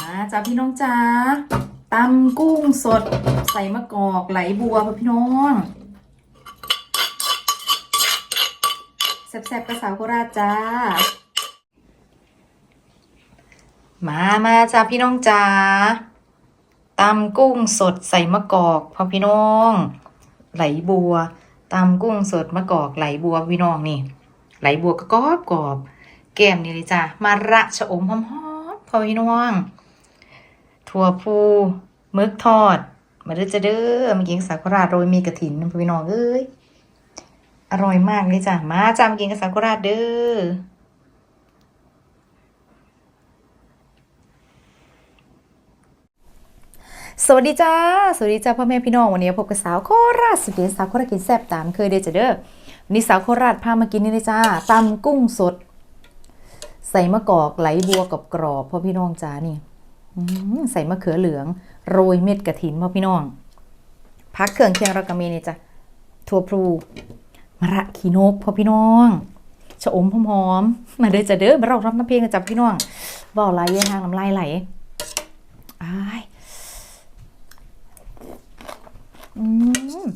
มาจ้าพี่น้องจ้าตำกุ้งสดใส่มะกอกไหลบัวค่ะพี่น้องแซ่บๆกระสาวโคราชจ้า มามาจ้าพี่น้องจ้าตำกุ้งสดใส่มะกอกพ่อพี่น้อง ไหลบัวตำกุ้งสดมะกอกไหลบัวพี่น้องนี่ ไหลบัวก็กรอบกรอบแก้มนี่เลยจ้ามาระชะอมหอมๆพ่อพี่น้อง ถั่วพูมึกทอด มาเด้อจะเด้อเมื่อกี้สากุราโรยมีกระถินพ่อพี่น้องเอ้ยอร่อยมากเลยจ้ะมาจ้ามากินกับสากุราเด้อสวัสดีจ้า สวัสดีจ้าพ่อแม่พี่น้องวันนี้พบกับสาวโคราชสุดเด็ดสาวโคราชกินแซ่บตามเคยเด้อจ้ะเด้อวันนี้สาวโคราชพามากินนี่เลยจ้าตำกุ้งสด ใส่มะกอกไหลบัวกับกรอบพ่อพี่น้องจ้านี่ ใส่มะเขือเหลือง โรยเม็ดกระถินพ่อพี่น้องพักเครื่องเคียงเราก็มีนี่จ้ะถั่วพลูมะระขีนกพ่อพี่น้องชะอมหอมๆมาเด้อจ้ะเด้อมาเรารับน้ำเพลงกันจ้ะพี่น้องบอกลายเย็นทางน้ำลายไหลอ้ายอืม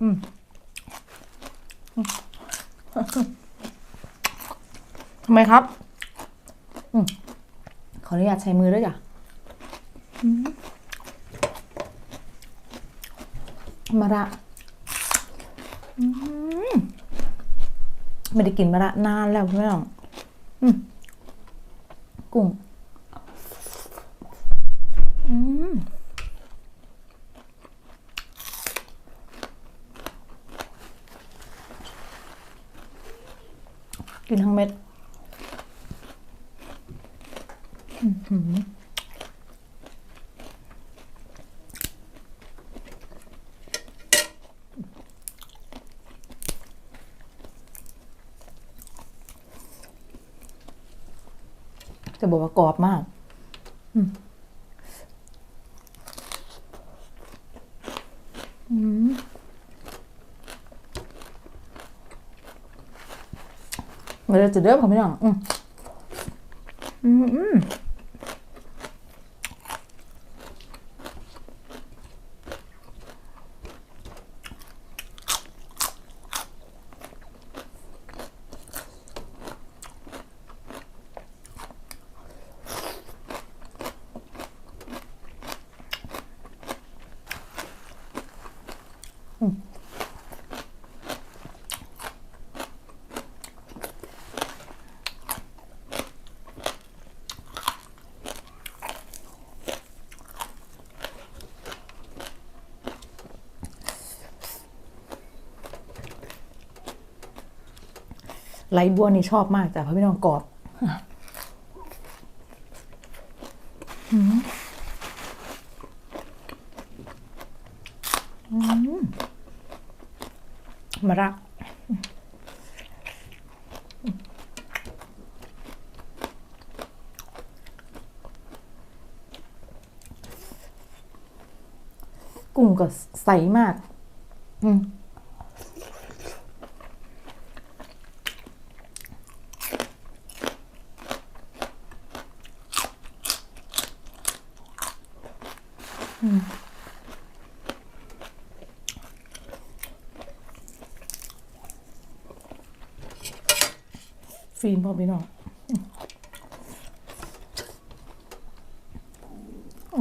อืมทำไมครับ ขออนุญาตใช้มือด้วยจ้ะอืมะระไม่ได้กินมะระนานแล้วคุณแม่อืมกุ้งอืมกินทั้งเม็ดอื้อหือ จะบอกว่ากรอบมาก อืมอืมมาเลยจะเด้อผมไม่ต้องอืม อืมอืม ไหลบัวนี่ชอบมากจ้ะพระพี่น้องกรอบมอืมมะระกุ้งก็ใสมาก อืม ฟิล์มพอพี่น้องอื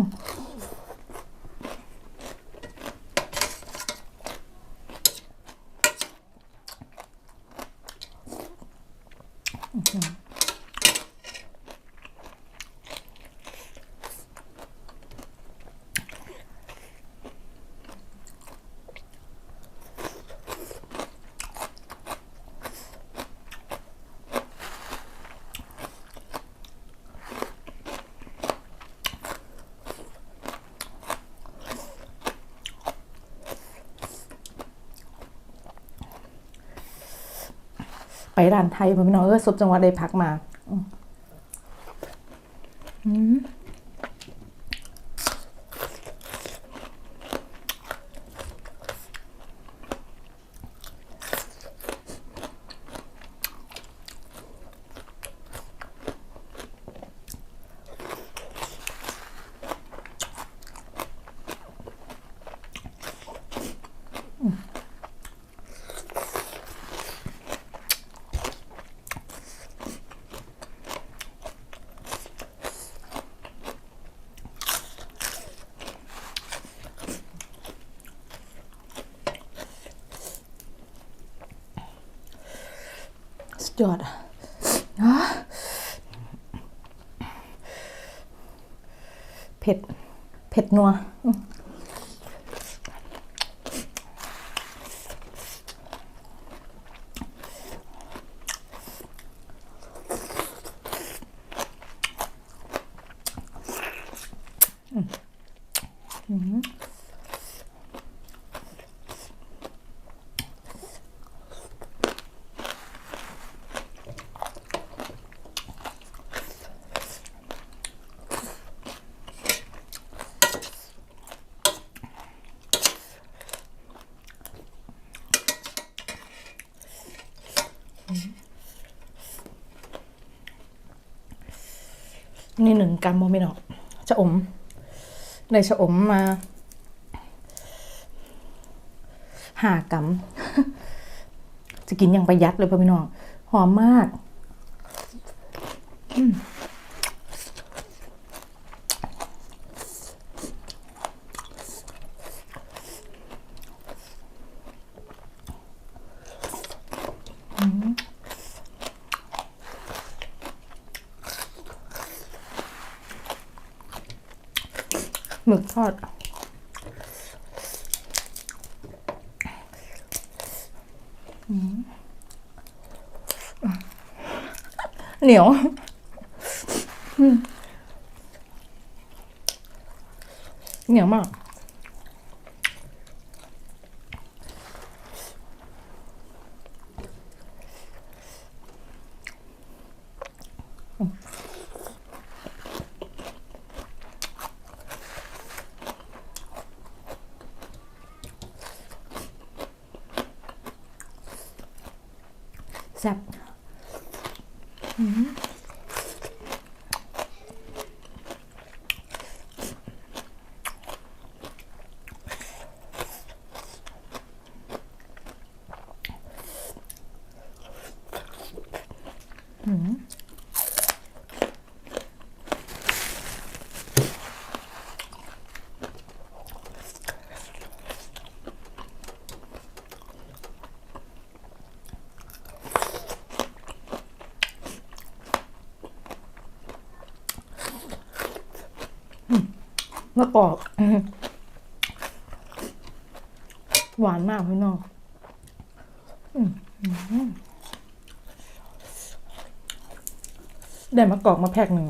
ไปร้านไทยพอพี่น้องเออซบจังหวัดได้พักมา อืมอืม สุด ยอดอะอะเผ็ด เผ็ดนัวอืม นี่หนึ่งกรัมโมไม่นอกชะอมในชะอมมาห้ากรัมจะกินอย่างประหยัดเลยพ่อพี่น้องหอมมากอืม มึกทอด เหนียวเหนียวมาก แซ่บ มะกอกอื้อหือหวานมากพี่น้องได้มะกอกมาแพ็คหนึ่ง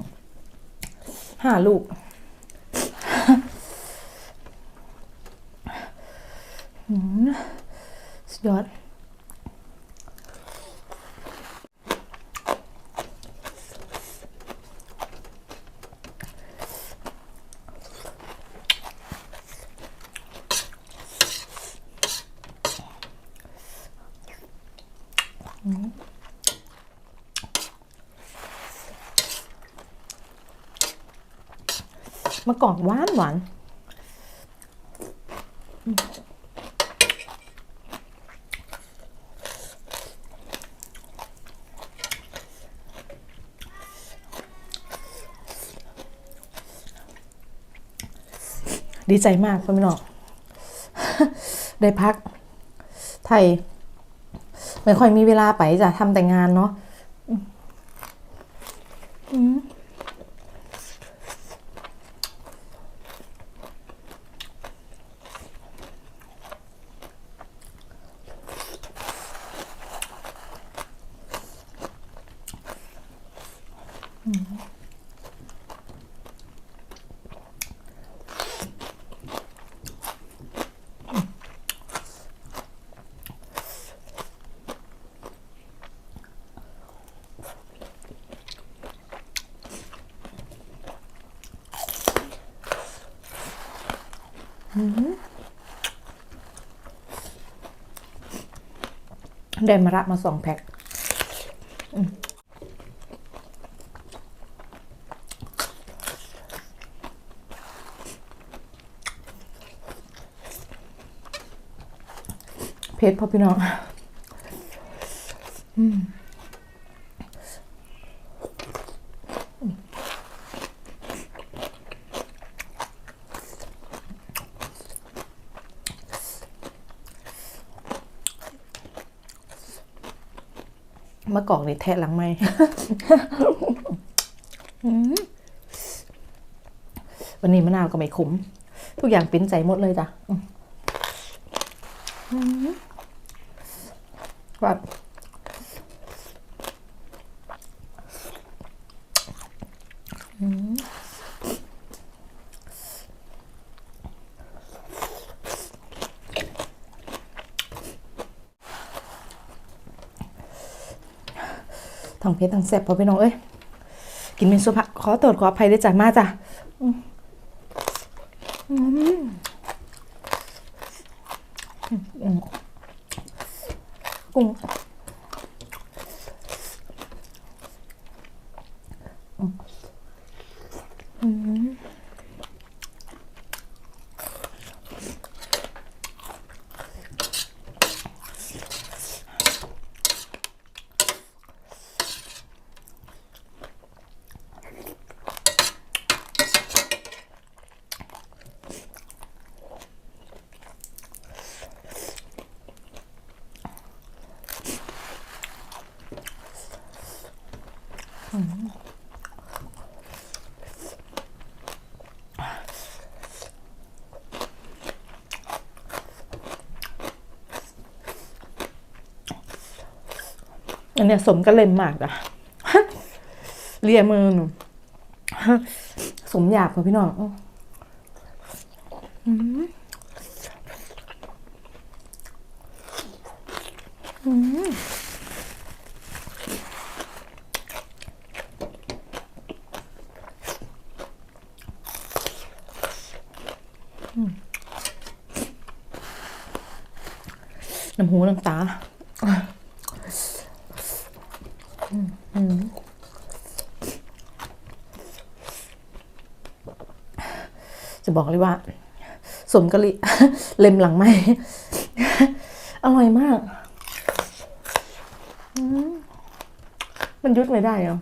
ห้าลูก สุดยอด มะกอกหวานหวานอืมดีใจมากพ่อพี่น้องได้พัก ไทย ไม่ค่อยมีเวลาไปจะทำแต่งานเนาะ ได้มะระมาสองแพ็คเผ็ดพ่อพี่น้อง อืม มะกอกนี่แทะหลังไม่วันนี้มะนาวก็ไม่ขมทุกอย่างเป็นใจหมดเลยจ้ะว่าอืมแบบอืม ทั้งเพชรทั้งแซ่บพอพี่น้องเอ้ยกินเป็นสุภาขอตรวจขออภัยด้วยจ้ะมาจ้ะอืมอืมอืมกุ้ง อันเนี้ยสมกันเล่มมากอะเลียมือหนูสมอยากกว่าพี่น้องอืมอืมน้ำหูน้ำตา จะบอกเลยว่า สมกะลิเล็มหลังไหมอร่อยมาก มันยุดไม่ได้เหรอ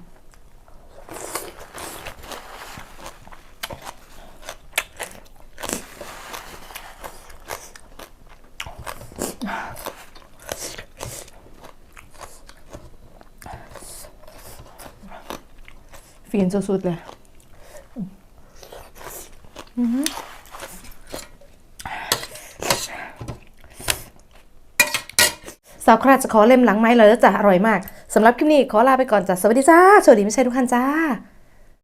ฟินสุดๆเลยสาวคราจะขอเล่มหลังไม้เลยแล้วจ้ะอร่อยมากสำหรับคลิปนี้ขอลาไปก่อนจ้ะสวัสดีจ้าสวัสดีไม่ใช่ทุกท่านจ้า